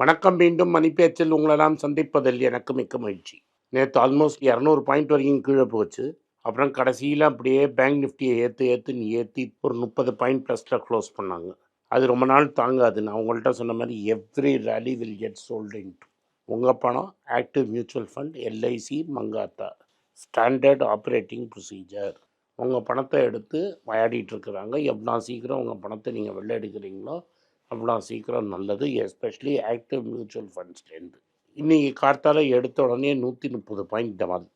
வணக்கம். மீண்டும் மணிப்பேச்சில் உங்களெல்லாம் சந்திப்பதில் எனக்கு மிக்க மகிழ்ச்சி. நேற்று ஆல்மோஸ்ட் இரநூறு பாயிண்ட் வரைக்கும் கீழே போச்சு. அப்புறம் கடைசியில் அப்படியே பேங்க் நிஃப்டியை ஏற்று ஏற்றுன்னு ஏற்றி ஒரு முப்பது பாயிண்ட் ப்ளஸில் க்ளோஸ் பண்ணாங்க. அது ரொம்ப நாள் தாங்காது. நான் உங்கள்கிட்ட சொன்ன மாதிரி every rally will get sold உங்கள் பணம் active mutual fund LIC Mankatha. Standard operating procedure உங்கள் பணத்தை எடுத்து விளையாடிட்டு இருக்கிறாங்க. எவ்வளோ சீக்கிரம் உங்கள் பணத்தை நீங்கள் வெளில எடுக்கிறீங்களோ அவ்வளோ சீக்கிரம் நல்லது எஸ்பெஷலி ஆக்டிவ் மியூச்சுவல் ஃபண்ட்ஸ்லேருந்து இன்றைக்கி கார்த்தால எடுத்த உடனே நூற்றி முப்பது பாயிண்ட் டமால்.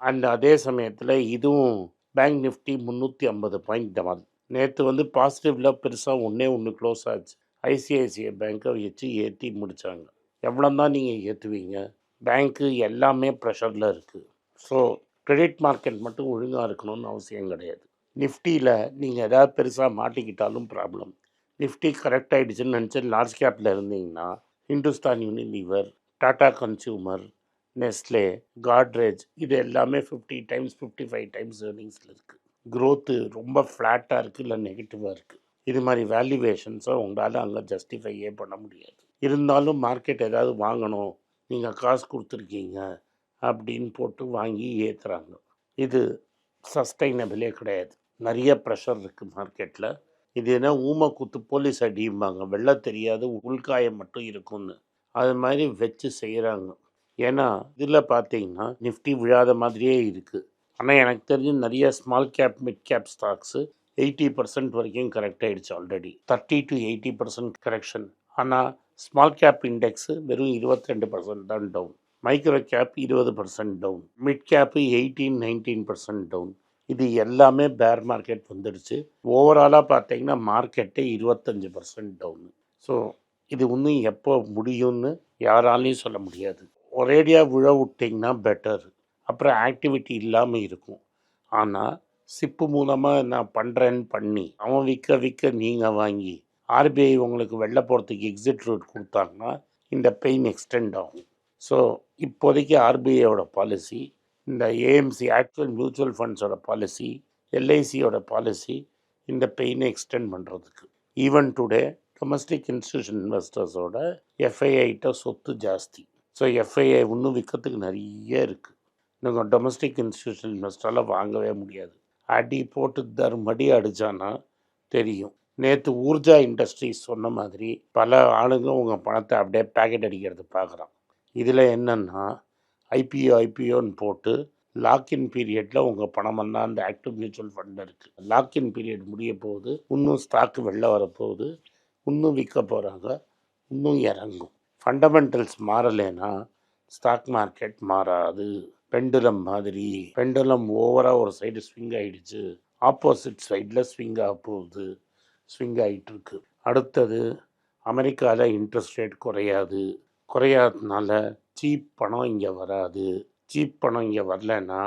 அண்ட் அதே சமயத்தில் இதுவும் பேங்க் நிஃப்டி முந்நூற்றி ஐம்பது பாயிண்ட் டமால். நேற்று வந்து பாசிட்டிவில் பெருசாக ஒன்றே ஒன்று க்ளோஸ் ஆச்சு. ஐசிஐசிஐ பேங்க்கை வச்சு ஏற்றி முடித்தாங்க எவ்வளோ தான் நீங்கள் ஏற்றுவீங்க பேங்க்கு எல்லாமே ப்ரெஷரில் இருக்குது ஸோ கிரெடிட் மார்க்கெட் மட்டும் ஒழுங்காக இருக்கணும்னு அவசியம் கிடையாது. நிஃப்டியில் நீங்கள் எதாவது பெருசாக மாட்டிக்கிட்டாலும் ப்ராப்ளம் நிஃப்டி கரெக்ட் ஆகிடுச்சுன்னு நினச்சி லார்ஜ் கேப்பில் இருந்தீங்கன்னா Hindustan Unilever Tata consumer Nestle Godrej இது எல்லாமே fifty times fifty five times ஏர்னிங்ஸில் இருக்குது க்ரோத்து ரொம்ப ஃப்ளாட்டாக இருக்குது இல்லை நெகட்டிவாக இருக்குது இது மாதிரி வேல்யூவேஷன்ஸை உங்களால் அங்கே ஜஸ்டிஃபையே பண்ண முடியாது. இருந்தாலும் மார்க்கெட் ஏதாவது வாங்கணும் நீங்கள் காசு கொடுத்துருக்கீங்க அப்படின்னு போட்டு வாங்கி ஏற்றுறாங்க இது சஸ்டைனபிளே கிடையாது. நிறைய ப்ரெஷர் இருக்குது மார்க்கெட்டில் இது என்ன ஊமை போலீஸ் அடியும்பாங்க வெள்ள தெரியாது உள்காயம் மட்டும் இருக்கும்னு. அது மாதிரி வச்சு செய்கிறாங்க ஏன்னா இதில் பார்த்தீங்கன்னா நிஃப்டி விழாத மாதிரியே இருக்குது ஆனால் எனக்கு தெரிஞ்சு நிறைய small cap mid cap stocks eighty percent வரைக்கும் கரெக்ட் ஆகிடுச்சு already thirty to eighty percent correction ஆனால் ஸ்மால் கேப் இண்டெக்ஸு வெறும் இருபத்தி ரெண்டு பர்சன்ட் தான் டவுன் மைக்ரோ கேப் இருபது percent down mid cap eighteen nineteen percent down இது எல்லாமே பேர் மார்க்கெட் வந்துடுச்சு. ஓவராலாக பார்த்தீங்கன்னா மார்க்கெட்டே இருபத்தஞ்சி பர்சன்ட் டவுனு ஸோ இது இன்னும் எப்போ முடியும்னு யாராலையும் சொல்ல முடியாது. ஒரேடியாக விழ விட்டிங்கன்னா பெட்டர் அப்புறம் ஆக்டிவிட்டி இல்லாமல் இருக்கும். ஆனால் சிப்பு மூலமாக நான் பண்ணுறேன்னு பண்ணி அவன் விற்க விற்க நீங்கள் வாங்கி ஆர்பிஐ உங்களுக்கு வெளில போகிறதுக்கு எக்ஸிட் ரூட் கொடுத்தாங்கன்னா இந்த பெயின் எக்ஸ்டெண்ட் ஆகும். ஸோ இப்போதைக்கு ஆர்பிஐயோட பாலிசி இந்த ஏஎம்சி ஆக்சுவல் மியூச்சுவல் ஃபண்ட்ஸோட பாலிசி எல்ஐசியோட பாலிசி இந்த பெயினை எக்ஸ்டெண்ட் பண்ணுறதுக்கு ஈவன் டுடே டொமஸ்டிக் இன்ஸ்டியூஷன் இன்வெஸ்டர்ஸோட எஃப்ஐஐட்ட சொத்து ஜாஸ்தி. ஸோ எஃப்ஐஐ இன்னும் விற்கிறதுக்கு நிறைய இருக்குது நீங்கள் டொமஸ்டிக் இன்ஸ்டியூஷன் இன்வெஸ்டரால் வாங்கவே முடியாது. அடி போட்டு தர்மடி அடித்தானா தெரியும். நேற்று ஊர்ஜா இண்டஸ்ட்ரீஸ் சொன்ன மாதிரி பல ஆளுங்க உங்கள் பணத்தை அப்படியே பேக்கெட் அடிக்கிறது பார்க்குறான் இதில் என்னென்னா ஐபிஓ ஐபிஓன்னு போட்டு லாக்இன் பீரியடில் உங்கள் பணமெல்லாம் அந்த ஆக்டிவ் மியூச்சுவல் ஃபண்ட் இருக்குது லாக்இன் பீரியட் முடிய போகுது இன்னும் ஸ்டாக்கு வெளில வரப்போகுது இன்னும் விற்க போகிறாங்க இன்னும் இறங்கும். ஃபண்டமெண்டல்ஸ் மாறலைன்னா ஸ்டாக் மார்க்கெட் மாறாது. பெண்டுலம் மாதிரி. பெண்டுலம் ஓவராக ஒரு சைடு ஸ்விங் ஆகிடுச்சு ஆப்போசிட் சைடில் ஸ்விங் ஆக போகுது. ஸ்விங் ஆகிட்டுருக்கு அடுத்தது அமெரிக்காவில் இன்ட்ரெஸ்ட் ரேட் குறையாது. குறையாததுனால சீப் பணம் இங்கே வராது. சீப் பணம் இங்கே வரலன்னா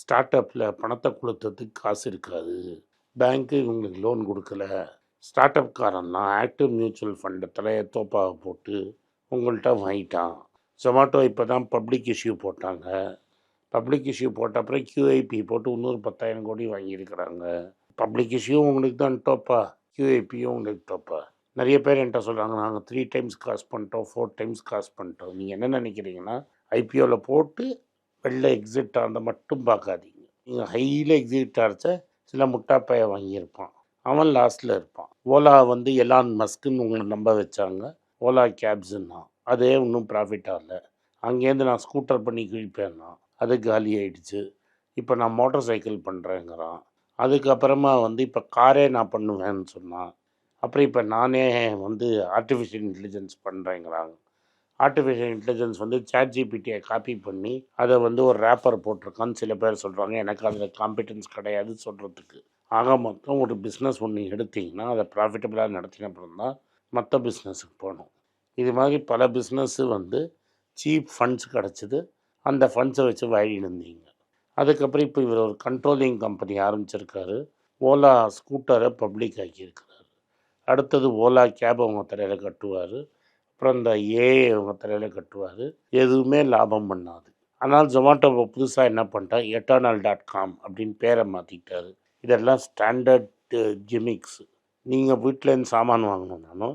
ஸ்டார்ட் அப்பில் பணத்தை கொடுத்ததுக்கு காசு இருக்காது. பேங்க்கு இவங்களுக்கு லோன் கொடுக்கல. ஸ்டார்ட் அப்காரன்லாம் ஆக்டிவ் மியூச்சுவல் ஃபண்டத்தில் தலையை தோப்பாக போட்டு உங்கள்கிட்ட வாங்கிட்டான். ஜொமேட்டோ இப்போ தான் பப்ளிக் இஷ்யூ போட்டாங்க. பப்ளிக் இஷ்யூ போட்ட அப்புறம் கியூஐபி போட்டு இன்னொரு பத்தாயிரம் கோடி வாங்கியிருக்கிறாங்க. பப்ளிக் இஷ்யூ உங்களுக்கு தான் டோப்பா. கியூஐபியும் உங்களுக்கு டோப்பா. நிறைய பேர் என்கிட்ட சொல்கிறாங்க நாங்கள் த்ரீ டைம்ஸ் காசு பண்ணிட்டோம் ஃபோர் டைம்ஸ் காசு பண்ணிட்டோம். நீங்கள் என்ன நினைக்கிறீங்கன்னா ஐபிஓவில் போட்டு வெளில எக்ஸிட் ஆனதை மட்டும் பார்க்காதீங்க. நீங்கள் ஹையில் எக்ஸிட் ஆகிச்ச சில முட்டாப்பைய வாங்கியிருப்பான். அவன் லாஸ்ட்டில் இருப்பான். ஓலா வந்து எலான் மஸ்க்குன்னு உங்களை நம்ப வச்சாங்க. ஓலா கேப்ஸுன்னா அதே இன்னும் ப்ராஃபிட் ஆகலை அங்கேருந்து நான் ஸ்கூட்டர் பண்ணி கிழிப்பேன்னா அது காலி ஆயிடுச்சு. இப்போ நான் மோட்டார் சைக்கிள் பண்ணுறேங்கிறான் அதுக்கப்புறமா வந்து இப்போ காரே நான் பண்ணுவேன்னு சொன்னான். அப்புறம் இப்போ நானே வந்து ஆர்டிஃபிஷியல் இன்டெலிஜென்ஸ் பண்ணுறேங்கிறாங்க ஆர்டிஃபிஷியல் இன்டெலிஜென்ஸ் வந்து சேட் ஜிபிடியை காப்பி பண்ணி அதை வந்து ஒரு ரேப்பர் போட்டிருக்கான்னு சில பேர் சொல்கிறாங்க எனக்கு அதில் காம்பிடன்ஸ் கிடையாது சொல்கிறதுக்கு ஆக மொத்தம் ஒரு பிஸ்னஸ் ஒன்று எடுத்திங்கன்னா அதை ப்ராஃபிட்டபுளாக நடத்தின அப்புறம் தான் மற்ற பிஸ்னஸுக்கு போகணும். இது மாதிரி பல பிஸ்னஸ்ஸு வந்து சீப் ஃபண்ட்ஸ் கிடச்சிது. அந்த ஃபண்ட்ஸை வச்சு வாழிட்டு இருந்தீங்க. அதுக்கப்புறம் இப்போ இவர் ஒரு கண்ட்ரோலிங் கம்பெனி ஆரம்பிச்சிருக்காரு. ஓலா ஸ்கூட்டரை பப்ளிக் ஆக்கியிருக்கு. அடுத்தது ஓலா கேப் அவங்க தலையில் கட்டுவார். அப்புறம் இந்த ஏஐ அவங்க தலையில் கட்டுவார். எதுவுமே லாபம் பண்ணாது. ஆனால் ஜொமாட்டோ புதுசாக என்ன பண்ணிட்டா எட்டானால் டாட் காம் அப்படின்னு பேரை மாற்றிக்கிட்டாரு இதெல்லாம் ஸ்டாண்டர்ட் ஜிமிக்ஸ் நீங்கள் வீட்டிலேருந்து சாமான் வாங்கணுன்னாலும்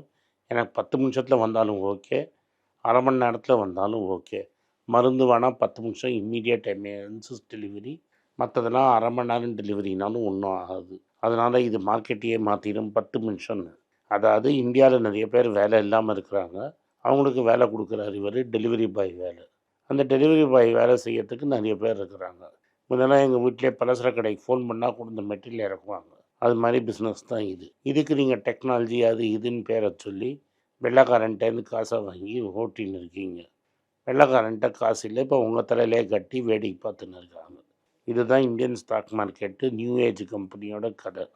எனக்கு பத்து நிமிஷத்தில் வந்தாலும் ஓகே. அரை மணி நேரத்தில் வந்தாலும் ஓகே. மருந்து வேணால் பத்து நிமிஷம் இம்மீடியட் எமர்ஜென்சிஸ் டெலிவரி மற்றதெல்லாம் அரை மணி நேரம் டெலிவரினாலும் ஒன்றும் ஆகாது. அதனால் இது மார்க்கெட்டையே மாற்றிடும் பத்து நிமிஷம்னு. அதாவது இந்தியாவில் நிறைய பேர் வேலை இல்லாமல் இருக்கிறாங்க. அவங்களுக்கு வேலை கொடுக்குறாரு இவர் டெலிவரி பாய் வேலை. அந்த டெலிவரி பாய் வேலை செய்யறதுக்கு நிறைய பேர் இருக்கிறாங்க. முன்னெல்லாம் எங்கள் வீட்டிலே பலசர கடைக்கு ஃபோன் பண்ணால் கொண்டு மெட்டீரியல் இறக்குவாங்க. அது மாதிரி பிஸ்னஸ் தான் இது. இதுக்கு நீங்கள் டெக்னாலஜி அது இதுன்னு பேரை சொல்லி வெள்ளக்காரன்ட்டேருந்து காசை வாங்கி ஓட்டின்னு இருக்கீங்க. வெள்ளக்காரன்ட்ட காசு இல்லை இப்போ உங்கள் தலையிலே கட்டி வேடிக்கை பார்த்துன்னு இருக்காங்க. இதுதான் Indian stock market new age கம்பெனியோட கதை.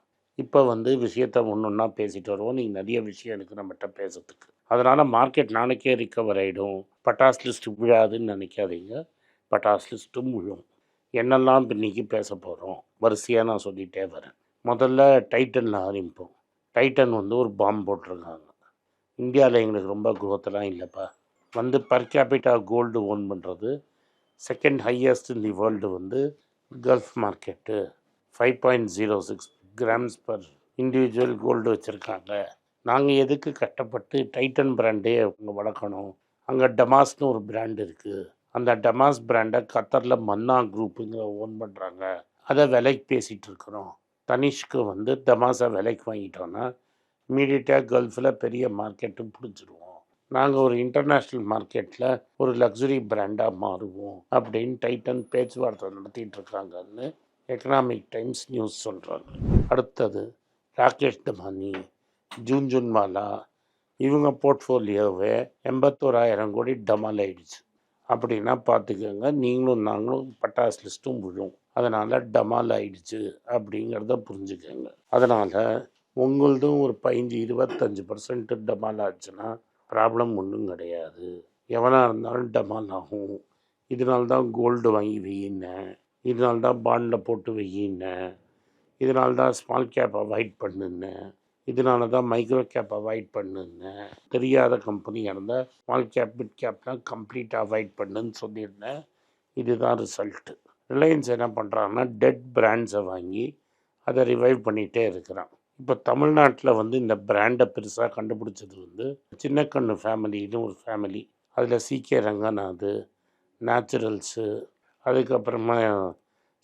இப்போ வந்து விஷயத்த ஒன்று ஒன்றா பேசிட்டு வருவோம். நீங்கள் நிறைய விஷயம் இருக்குது நம்மகிட்ட பேசுறதுக்கு. அதனால் மார்க்கெட் நாளைக்கே ரிக்கவர் ஆகிடும் பட்டாஸ் லிஸ்ட் விழாதுன்னு நினைக்காதீங்க. பட்டாஸ் லிஸ்ட்டும் விழும். என்னெல்லாம் இப்போ இன்னைக்கு பேச போகிறோம் வரிசையாக நான் சொல்லிகிட்டே வரேன். முதல்ல டைட்டனில் ஆரம்பிப்போம். டைட்டன் வந்து ஒரு பாம்பு போட்டிருக்காங்க. இந்தியாவில் எங்களுக்கு ரொம்ப குரோத்தெல்லாம் இல்லைப்பா. வந்து பர் கேபிட்டா கோல்டு ஓன் பண்ணுறது second highest in the world வந்து gulf market five point zero six grams per individual gold வச்சுருக்காங்க. நாங்கள் எதுக்கு கட்டப்பட்டு டைட்டன் பிராண்டே அவங்க வளர்க்கணும்? அங்கே டமாஸ்னு ஒரு பிராண்ட் இருக்குது அந்த டமாஸ் பிராண்டை கத்தரில் மன்னா குரூப்புங்கிற ஓன் பண்ணுறாங்க அதை விலைக்கு பேசிகிட்டு இருக்கிறோம். தனிஷ்க்கு வந்து டமாஸை விலைக்கு வாங்கிட்டோன்னா இமீடியட்டாக கல்ஃபில் பெரிய மார்க்கெட்டு பிடிச்சிருவோம். நாங்கள் ஒரு இன்டர்நேஷ்னல் மார்க்கெட்டில் ஒரு லக்ஸுரி பிராண்டாக மாறுவோம். அப்படின்னு டைட்டன் பேச்சுவார்த்தை நடத்திட்டு இருக்காங்கன்னு எக்கனாமிக் டைம்ஸ் நியூஸ் சொல்கிறாங்க அடுத்தது ராகேஷ் தமானி ஜூன் ஜூன்வாலா இவங்க போர்ட்ஃபோலியோவே எண்பத்தோராயிரம் கோடி டமால் ஆயிடுச்சு. அப்படின்னா பார்த்துக்கோங்க நீங்களும் நாங்களும் பட்டாஸ் லிஸ்ட்டும் விழும். அதனால் டமால் ஆயிடுச்சு அப்படிங்கிறத புரிஞ்சுக்கோங்க. அதனால் உங்களதும் ஒரு பதிஞ்சு இருபத்தஞ்சி பர்சன்ட்டு டமால் ஆச்சுன்னா ப்ராப்ளம் ஒன்றும் கிடையாது. எவனாக இருந்தாலும் டமால் ஆகும். இதனால்தான் கோல்டு வாங்கி வெயின்னேன் இதனால தான் பாண்டில் போட்டு வையினேன் இதனால தான் ஸ்மால் கேப் அவாய்ட் பண்ணுன்னேன் இதனால தான் மைக்ரோ கேப் அவாய்ட் பண்ணுன்னேன் தெரியாத கம்பெனியாக இருந்தால் ஸ்மால் கேப் மிட் கேப்லாம் கம்ப்ளீட்டாக அவாய்ட் பண்ணுன்னு சொல்லியிருந்தேன். இதுதான் ரிசல்ட்டு ரிலையன்ஸ் என்ன பண்ணுறாங்கன்னா டெட் பிராண்ட்ஸை வாங்கி அதை ரிவைவ் பண்ணிகிட்டே இருக்கிறான். இப்போ தமிழ்நாட்டில் வந்து இந்த பிராண்டை பெருசாக கண்டுபிடிச்சது வந்து சின்னக்கண்ணு ஃபேமிலின்னு ஒரு ஃபேமிலி அதில் சீக்கிய ரங்கநாத் நேச்சுரல்ஸு அதுக்கப்புறமா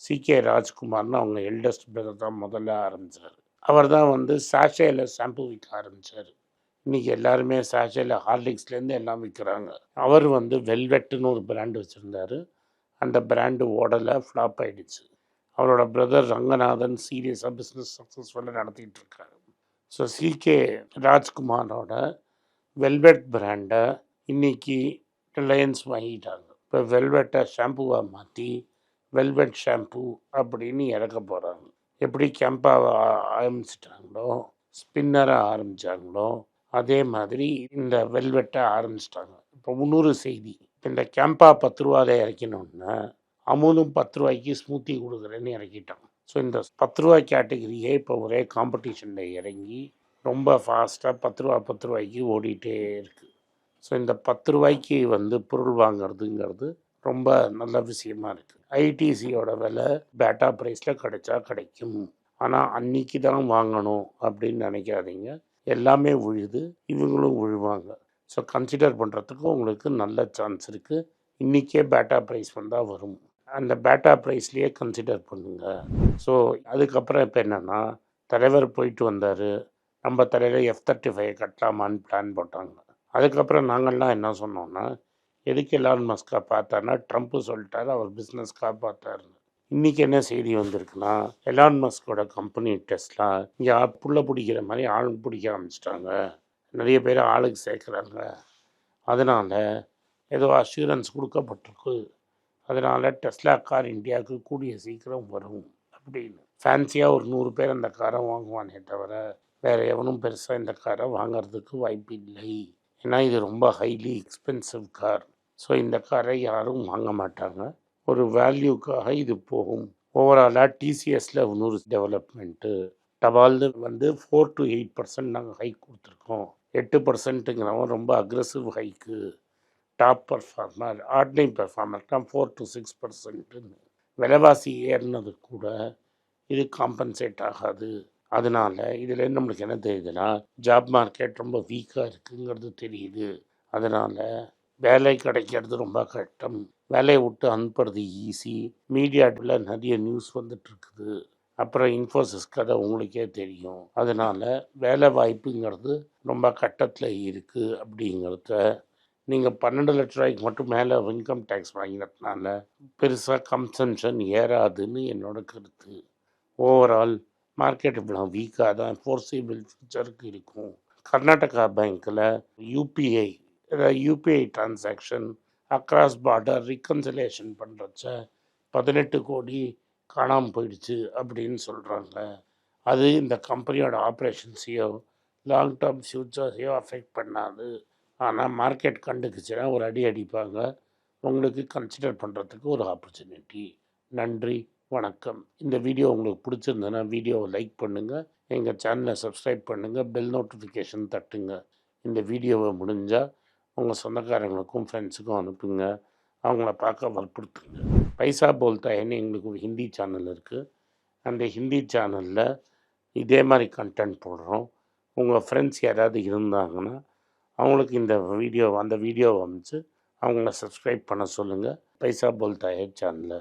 சிகே ராஜ்குமார்னு அவங்க எல்டஸ்ட் பிரதர் தான் முதல்ல ஆரம்பித்தார் அவர் தான் வந்து சாஷேயில் ஷாம்பு விற்க ஆரம்பித்தார் இன்றைக்கி எல்லாருமே சாஷேல ஹார்லிக்ஸ்லேருந்து எல்லாம் விற்கிறாங்க அவர் வந்து வெல்வெட்டுன்னு ஒரு பிராண்டு வச்சுருந்தாரு. அந்த பிராண்டு ஓடலை ஃப்ளாப் ஆகிடுச்சு அவரோட பிரதர் ரங்கநாதன் சீரியஸாக பிஸ்னஸ் சக்ஸஸ்ஃபுல்லாக நடத்திட்டு இருக்காரு. ஸோ சிகே ராஜ்குமாரோட வெல்வெட் பிராண்டை இன்றைக்கி ரிலையன்ஸ் வாங்கிட்டாங்க. இப்போ வெல்வெட்டை ஷாம்புவாக மாற்றி வெல்வெட் ஷாம்பு அப்படின்னு இறக்க போகிறாங்க எப்படி கேம்பாவை ஆரம்பிச்சிட்டாங்களோ ஸ்பின்னராக ஆரம்பித்தாங்களோ அதே மாதிரி இந்த வெல்வெட்டை ஆரம்பிச்சிட்டாங்க. இப்போ முந்நூறு செய்தி இந்த கேம்பா பத்து ரூபாயில் இறக்கணுன்னா அமுலும் பத்து ரூபாய்க்கு ஸ்மூத்தி கொடுக்குறேன்னு இறக்கிட்டான் ஸோ இந்த பத்து ரூபா கேட்டகரியே இப்போ ஒரே காம்படிஷனில் இறங்கி ரொம்ப ஃபாஸ்ட்டாக பத்து ரூபா பத்து ரூபாய்க்கு ஓடிட்டே இருக்குது ஸோ இந்த பத்து ரூபாய்க்கு வந்து பொருள் வாங்குறதுங்கிறது ரொம்ப நல்ல விஷயமா இருக்குது ஐடிசியோட விலை பேட்டா ப்ரைஸில் கிடைச்சா கிடைக்கும். ஆனால் அன்னைக்கு தான் வாங்கணும் அப்படின்னு நினைக்காதீங்க. எல்லாமே விழுது இவங்களும் விழுவாங்க ஸோ கன்சிடர் பண்ணுறதுக்கு உங்களுக்கு நல்ல சான்ஸ் இருக்குது இன்றைக்கே பேட்டா ப்ரைஸ் வந்தால் வரும். அந்த பேட்டா ப்ரைஸ்லேயே கன்சிடர் பண்ணுங்கள் ஸோ அதுக்கப்புறம் இப்போ என்னென்னா தலைவர் போயிட்டு வந்தார். நம்ம தலையில் எஃப் தேர்ட்டி ஃபைவ் கட்டலாமான்னு பிளான் போட்டாங்க. அதுக்கப்புறம் நாங்கள்லாம் என்ன சொன்னோன்னா எதுக்கு எலான் மஸ்கா பார்த்தாருன்னா ட்ரம்ப்பு சொல்லிட்டாரு அவர் பிஸ்னஸ்க்காக பார்த்தாருன்னு இன்றைக்கி என்ன செய்தி வந்திருக்குன்னா எலான் மஸ்கோட கம்பெனி டெஸ்ட்லாம் இங்கே புள்ள பிடிக்கிற மாதிரி ஆள் பிடிக்க ஆரம்பிச்சிட்டாங்க. நிறைய பேர் ஆளுக்கு சேர்க்குறாங்க. அதனால் ஏதோ அஷூரன்ஸ் கொடுக்கப்பட்டிருக்கு. அதனால் டெஸ்லா கார் இந்தியாவுக்கு கூடிய சீக்கிரம் வரும் அப்படின்னு. ஃபேன்சியாக ஒரு நூறு பேர் அந்த காரை வாங்குவானே தவிர வேறு எவனும் பெருசாக இந்த காரை வாங்குறதுக்கு வாய்ப்பு இல்லை ஏன்னா இது ரொம்ப ஹைலி எக்ஸ்பென்சிவ் கார் ஸோ இந்த காரை யாரும் வாங்க மாட்டாங்க. ஒரு வேல்யூக்காக இது போகும். ஓவராலாக டிசிஎஸில் இன்னொரு டெவலப்மெண்ட்டு டபால்னு வந்து ஃபோர் டு எயிட் பர்சன்ட் நாங்கள் ஹைக் கொடுத்துருக்கோம். எட்டு பர்சன்ட்டுங்கிறவன் ரொம்ப aggressive hike top performer ordinary பர்ஃபார்மர்லாம் four to six பர்சன்ட்டுன்னு விலைவாசி ஏறினது கூட இது காம்பன்சேட் ஆகாது. அதனால இதில் நம்மளுக்கு என்ன தெரியுதுன்னா ஜாப் மார்க்கெட் ரொம்ப வீக்காக இருக்குங்கிறது தெரியுது. அதனால் வேலை கிடைக்கிறது ரொம்ப கஷ்டம். வேலையை விட்டு அனுப்புறது ஈஸி மீடியாவில் நிறைய நியூஸ் வந்துட்டுருக்குது அப்புறம் இன்ஃபோசிஸ் கதை உங்களுக்கே தெரியும். அதனால வேலை வாய்ப்புங்கிறது ரொம்ப கட்டத்தில் இருக்குது அப்படிங்கிறத நீங்கள் பன்னெண்டு லட்ச ரூபாய்க்கு மட்டும் மேலே இன்கம் டேக்ஸ் வாங்கினதுனால பெருசாக கன்சம்ஷன் ஏறாதுன்னு என்னோட கருத்து. ஓவரால் மார்க்கெட் இவ்வளோ வீக்காக தான் ஃபோர்சிபிள் ஃபியூச்சருக்கு இருக்கும். கர்நாடகா பேங்க்கில் UPI UPI transaction across border reconciliation பண்ணுறச்ச பதினெட்டு கோடி காணாமல் போயிடுச்சு அப்படின்னு சொல்கிறாங்க அது இந்த கம்பெனியோட ஆப்ரேஷன்ஸையோ லாங் டேர்ம் ஃப்யூச்சர்ஸையோ அஃபெக்ட் பண்ணாது. ஆனால் மார்க்கெட் கண்டுக்குச்சுன்னா ஒரு அடி அடிப்பாங்க. உங்களுக்கு கன்சிடர் பண்ணுறதுக்கு ஒரு ஆப்பர்ச்சுனிட்டி நன்றி. வணக்கம். இந்த வீடியோ உங்களுக்கு பிடிச்சிருந்ததுன்னா வீடியோவை லைக் பண்ணுங்கள் எங்கள் சேனலை சப்ஸ்கிரைப் பண்ணுங்கள் பெல் நோட்டிஃபிகேஷன் தட்டுங்க. இந்த வீடியோவை முடிஞ்சால் உங்கள் சொந்தக்காரங்களுக்கும் ஃப்ரெண்ட்ஸுக்கும் அனுப்புங்க. அவங்கள பார்க்க வற்புறுத்துங்க. பைசா போல்தாயின்னு எங்களுக்கு ஒரு ஹிந்தி சேனல் இருக்குது அந்த ஹிந்தி சேனலில் இதே மாதிரி கண்டென்ட் போடுறோம். உங்கள் ஃப்ரெண்ட்ஸ் யாராவது இருந்தாங்கன்னா அவங்களுக்கு இந்த வீடியோ அந்த வீடியோவை அமைச்சு அவங்கள சப்ஸ்கிரைப் பண்ண சொல்லுங்கள் பைசா போல்தாயர் சேனலை